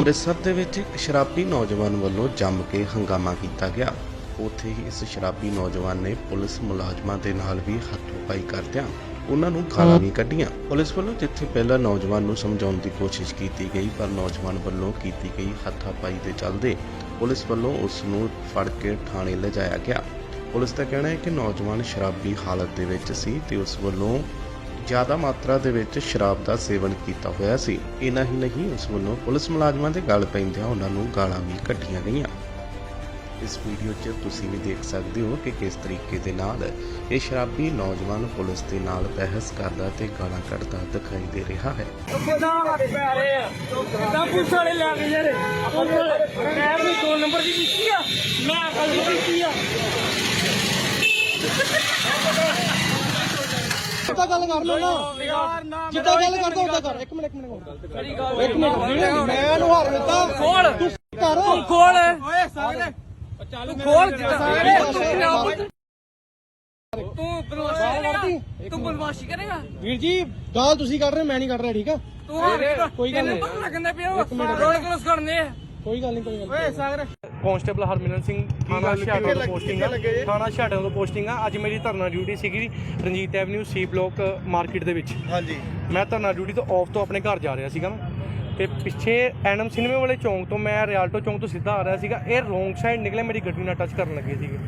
ਅੰਮ੍ਰਿਤਸਰ ਦੇ ਵਿੱਚ ਇੱਕ ਸ਼ਰਾਬੀ ਨੌਜਵਾਨ ਵੱਲੋਂ ਜੰਮ ਕੇ ਹੰਗਾਮਾ ਕੀਤਾ ਗਿਆ। ਉੱਥੇ ਹੀ ਇਸ ਸ਼ਰਾਬੀ ਨੌਜਵਾਨ ਨੇ ਪੁਲਿਸ ਮੁਲਾਜ਼ਮਾਂ ਦੇ ਨਾਲ ਵੀ ਹੱਥੋਂ-ਪਾਈ ਕਰਦਿਆਂ ਉਹਨਾਂ ਨੂੰ ਗਾਲਾਂ ਵੀ ਕੱਢੀਆਂ। ਪੁਲਿਸ ਵੱਲੋਂ ਜਿੱਥੇ ਪਹਿਲਾਂ ਨੌਜਵਾਨ ਨੂੰ ਸਮਝਾਉਣ ਦੀ ਕੋਸ਼ਿਸ਼ ਕੀਤੀ ਗਈ, ਪਰ ਨੌਜਵਾਨ ਵੱਲੋਂ ਕੀਤੀ ਗਈ ਹੱਥਾਂ-ਪਾਈ ਦੇ ਚੱਲਦੇ ਪੁਲਿਸ ਵੱਲੋਂ ਉਸ ਨੂੰ ਫੜ ਕੇ ਥਾਣੇ ਲਿਜਾਇਆ ਗਿਆ। ਪੁਲਿਸ ਦਾ ਕਹਿਣਾ ਹੈ ਕਿ ਨੌਜਵਾਨ ਸ਼ਰਾਬੀ ਹਾਲਤ ਦੇ ਵਿੱਚ ਸੀ ਤੇ ਉਸ ਵੱਲੋਂ ਜ਼ਿਆਦਾ ਮਾਤਰਾ ਦੇ ਵਿੱਚ ਸ਼ਰਾਬ ਦਾ ਸੇਵਨ ਕੀਤਾ ਹੋਇਆ ਸੀ। ਇਨਾ ਹੀ ਨਹੀਂ, ਉਸ ਵੱਲੋਂ ਪੁਲਿਸ ਮੁਲਾਜ਼ਮਾਂ ਦੇ ਗਲ ਪੈਂਦਿਆਂ ਉਹਨਾਂ ਨੂੰ ਗਾਲਾਂ ਵੀ ਕੱਢੀਆਂ ਗਈਆਂ। ਇਸ ਵੀਡੀਓ 'ਚ ਤੁਸੀਂ ਵੀ ਦੇਖ ਸਕਦੇ ਹੋ ਕਿ ਕਿਸ ਤਰੀਕੇ ਦੇ ਨਾਲ ਇਹ ਸ਼ਰਾਬੀ ਨੌਜਵਾਨ ਪੁਲਿਸ ਦੇ ਨਾਲ ਬਹਿਸ ਕਰਦਾ ਤੇ ਗਾਲਾਂ ਕੱਢਦਾ ਦਿਖਾਈ ਦੇ ਰਿਹਾ ਹੈ। ਕਿੱਦਾਂ ਪੁਲਿਸ ਵਾਲੇ ਲੈ ਕੇ ਜਿਹੜੇ ਮੈਂ ਵੀ ਦੋ ਨੰਬਰ ਦੀ ਕੀਤੀ ਆ। ਮੈਂ ਕੱਲ ਕੀਤੀ ਆ। ਜਿੱਦਾਂ ਗੱਲ ਕਰ ਲਓ ਨਾ। ਨਾ ਜਿੱਦਾਂ ਗੱਲ ਕਰਦਾ ਉਦਾਂ ਕਰ। ਇੱਕ ਮਿੰਟ ਇੱਕ ਮਿੰਟ ਹੋਰ। ਇੱਕ ਮਿੰਟ ਮੈਂ ਇਹਨੂੰ ਹਾਰ ਦਿੱਤਾ। ਖੋਲ। ਤੂੰ ਕਰ। ਤੂੰ ਖੋਲ। ਓਏ ਸਾਗਰੇ ਤੂੰ ਖੋਲ ਜਿੱਦਾਂ। ਤੂੰ ਬਦਮਾਸ਼ੀ ਕਰੇਗਾ। ਵੀਰ ਜੀ ਗਾਲ ਤੁਸੀਂ ਕਰ ਰਹੇ ਮੈਂ ਨਹੀਂ ਕਰ ਰਿਹਾ ਠੀਕ ਆ? ਤੂੰ ਕੋਈ ਗੱਲ ਨਹੀਂ। ਪਤਾ ਲੱਗਦਾ ਪਿਆ ਰੋਡ ਕ੍ਰੋਸ ਕਰਨੇ ਆ। ਕੋਈ ਗੱਲ ਨਹੀਂ ਕੋਈ ਗੱਲ ਓਏ ਸਾਗਰ। ਕਾਂਸਟੇਬਲ ਹਰਮਿੰਦਰ ਸਿੰਘ ਥਾਣਾ ਛਾਟਾ ਤੋਂ ਪੋਸਟਿੰਗ ਆ। ਥਾਣਾ ਛਾਟਾ ਤੋਂ ਪੋਸਟਿੰਗ ਆ। ਅੱਜ ਮੇਰੀ ਧਰਨਾ ਡਿਊਟੀ ਸੀਗੀ Ranjit avenue C block market ਦੇ ਵਿੱਚ। ਹਾਂਜੀ। ਮੈਂ ਧਰਨਾ ਡਿਊਟੀ ਤੋਂ ਆਫ ਤੋਂ ਆਪਣੇ ਘਰ ਜਾ ਰਿਹਾ ਸੀਗਾ ਮੈਂ ਤੇ ਪਿੱਛੇ ਐਨਮ ਸਿਨੇਮੇ ਵਾਲੇ ਚੌਂਕ ਤੋਂ ਮੈਂ ਰਿਆਲਟੋ ਚੌਂਕ ਤੋਂ ਸਿੱਧਾ ਆ ਰਿਹਾ ਸੀਗਾ, ਇਹ ਰੋਂਗ ਸਾਈਡ ਨਿਕਲੇ, ਮੇਰੀ ਗੱਡੀ ਨਾਲ ਟੱਚ ਕਰਨ ਲੱਗੇ ਸੀਗੇ।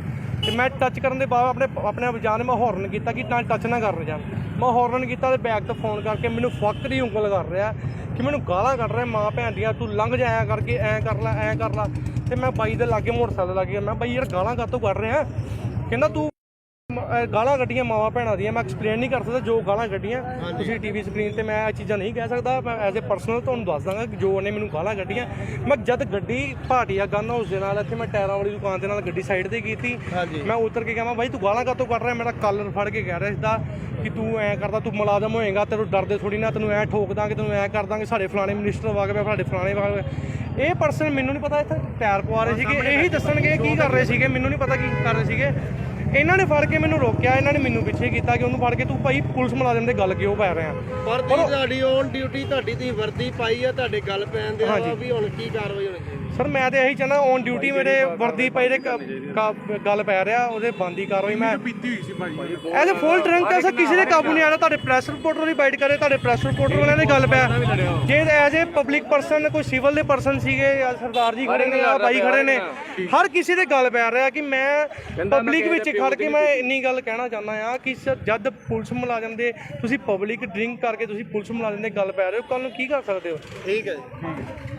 ਤੇ ਮੈਂ ਟੱਚ ਕਰਨ ਦੇ ਬਾਅਦ ਆਪਣੇ ਆਪਣੇ ਆਪ ਜਾਨ ਮੈਂ ਹੌਰਨ ਕੀਤਾ ਕਿ ਤਾਂ ਟੱਚ ਨਾ ਕਰਨ ਜਾਣ। ਮੈਂ ਹੌਰਨ ਕੀਤਾ ਤੇ ਬੈਕ ਤੋਂ ਫੋਨ ਕਰਕੇ ਮੈਨੂੰ ਫੱਕਰੀ ਉਂਗਲ ਕਰ ਰਿਹਾ, ਕਿ ਮੈਨੂੰ ਗਾਲਾਂ ਕੱਢ ਰਿਹਾ, ਮਾਂ ਭੈਣ ਦੀਆਂ, ਤੂੰ ਲੰਘ ਜਾਇਆ ਕਰਕੇ, ਐਂ ਕਰ ਲੈ, ਐਂ ਕਰ ਲੈ। ਤੇ ਮੈਂ ਬਾਈ ਦੇ ਲਾਗੇ ਮੋਟਰਸਾਈਕਲ ਲੱਗ ਗਿਆ, ਮੈਂ ਬਾਈ ਯਾਰ ਗਾਲਾਂ ਕਾਤੋਂ ਕੱਢ ਰਿਹਾ? ਕਹਿੰਦਾ ਤੂੰ ਅਹ ਗਾਲਾਂ ਕੱਢੀਆਂ ਮਾਵਾਂ ਭੈਣਾਂ ਦੀਆਂ। ਮੈਂ ਐਕਸਪਲੇਨ ਨਹੀਂ ਕਰ ਸਕਦਾ ਜੋ ਗਾਲਾਂ ਕੱਢੀਆਂ। ਤੁਸੀਂ ਟੀਵੀ ਸਕਰੀਨ ਤੇ ਮੈਂ ਇਹ ਚੀਜ਼ਾਂ ਨਹੀਂ ਕਹਿ ਸਕਦਾ। ਮੈਂ ਐਜ਼ ਅ ਪਰਸਨਲ ਤੁਹਾਨੂੰ ਦੱਸ ਦਾਂਗਾ ਕਿ ਜੋ ਉਹਨੇ ਮੈਨੂੰ ਗਾਲਾਂ ਕੱਢੀਆਂ। ਮੈਂ ਜਦ ਗੱਡੀ ਭਾਟੀਆ ਗਨ ਹਾਊਸ ਦੇ ਨਾਲ ਇੱਥੇ ਮੈਂ ਟਾਇਰਾਂ ਵਾਲੀ ਦੁਕਾਨ ਦੇ ਨਾਲ ਗੱਡੀ ਸਾਈਡ ਤੇ ਕੀਤੀ। ਮੈਂ ਉਤਰ ਕੇ ਕਹਾਂ ਬਾਈ ਤੂੰ ਗਾਲਾਂ ਕਾਤੋਂ ਕੱਢ ਰਿਹਾ? ਮੇਰਾ ਕਾਲਰ ਫੜ ਕੇ ਕਹਿ ਰਿਹਾ ਸਿੱਧਾ ਕਿ ਤੂੰ ਐਂ ਕਰਦਾ ਤੂੰ ਮੁਲਾਜ਼ਮ ਹੋਏਗਾ ਤੈਨੂੰ ਡਰਦੇ ਥੋੜੀ ਨਾ ਤੈਨੂੰ ਐਂ ਠੋਕ ਦਾਂਗੇ ਤੈਨੂੰ ਐਂ ਕਰ ਦਾਂਗੇ ਸਾਡੇ ਫਲਾਣੇ ਮਿਨਿਸਟਰ ਵਗ ਪਿਆ ਸਾਡੇ ਫਲਾਣੇ ਵਗ ਪਿਆ। ਇਹ ਪਰਸਨ ਮੈਨੂੰ ਨਹੀਂ ਪਤਾ ਇੱਥੇ ਟਾਇਰ ਪਵਾ ਰਹੇ ਸੀਗੇ ਇਹੀ ਦੱਸਣਗੇ ਕੀ ਕਰ ਰਹੇ ਸੀਗੇ ਮੈਨੂੰ ਨਹੀਂ ਪਤਾ ਕੀ ਕਰ ਰਹੇ ਸੀਗੇ। ਇਹਨਾਂ ਨੇ ਫੜ ਕੇ ਮੈਨੂੰ ਰੋਕਿਆ ਇਹਨਾਂ ਨੇ ਮੈਨੂੰ ਪਿੱਛੇ ਕੀਤਾ ਕਿ ਉਹਨੂੰ ਫੜ ਕੇ ਤੂੰ ਭਾਈ ਪੁਲਿਸ ਮੁਲਾਜ਼ਮ ਦੇ ਗੱਲ ਕਿਉਂ ਪੈ ਰਿਹਾ ਪਰ ਤੁਸੀਂ ਤੁਹਾਡੀ ਔਨ ਡਿਊਟੀ ਤੁਹਾਡੀ ਤੁਸੀਂ ਵਰਦੀ ਪਾਈ ਆ ਤੁਹਾਡੇ ਗੱਲ ਪੈਣ ਦੇ ਆ। ਵੀ ਹੁਣ ਕੀ ਕਾਰਵਾਈ ਹੋਣੀ ਚਾਹੀਦੀ ਸਰ ਮੈਂ ਤੇ ਇਹੀ ਚਾਹਨਾ ਔਨ ਡਿਊਟੀ ਮੇਰੇ ਵਰਦੀ ਪਈ ਦੇ ਗੱਲ ਪੈ ਰਿਹਾ ਉਹਦੇ ਬੰਦੀ ਕਾਰਵਾਈ ਮੈਂ ਪੀਤੀ ਹੋਈ ਸੀ ਭਾਈ ਐਜ਼ ਫੁੱਲ ਡਰੰਕ ਐਸਾ ਕਿਸੇ ਦੇ ਕਾਬੂ ਨਹੀਂ ਆਣਾ ਤੁਹਾਡੇ ਪ੍ਰੈਸ ਰਿਪੋਰਟਰ ਦੀ ਬਾਈਟ ਕਰੇ ਤੁਹਾਡੇ ਪ੍ਰੈਸ ਰਿਪੋਰਟਰ ਵਾਲਿਆਂ ਦੇ ਗੱਲ ਪਿਆ ਜੇ ਐਜ਼ ਏ ਪਬਲਿਕ ਪਰਸਨ ਕੋਈ ਸਿਵਲ ਦੇ ਪਰਸਨ ਸੀਗੇ ਜਾਂ ਸਰਦਾਰ ਜੀ ਖੜੇ ਨੇ ਜਾਂ ਬਾਈ ਖੜੇ ਨੇ ਹਰ ਕਿਸੇ ਦੇ ਗੱਲ ਪੈ ਰਿਹਾ ਕਿ ਮੈਂ ਪਬਲਿਕ ਵਿੱਚ ਖੜ ਕੇ ਮੈਂ ਇੰਨੀ ਗੱਲ ਕਹਿਣਾ ਚਾਹੁੰਦਾ ਆ ਕਿ ਜਦ ਪੁਲਿਸ ਮੁਲਾਜ਼ਮ ਦੇ ਤੁਸੀਂ ਪਬਲਿਕ ਡਰਿੰਕ ਕਰਕੇ ਤੁਸੀਂ ਪੁਲਿਸ ਮੁਲਾਜ਼ਮ ਦੇ ਗੱਲ ਪੈ ਰਹੇ ਹੋ ਕੱਲ ਨੂੰ ਕੀ ਕਰ ਸਕਦੇ ਹੋ? ਠੀਕ ਹੈ ਜੀ।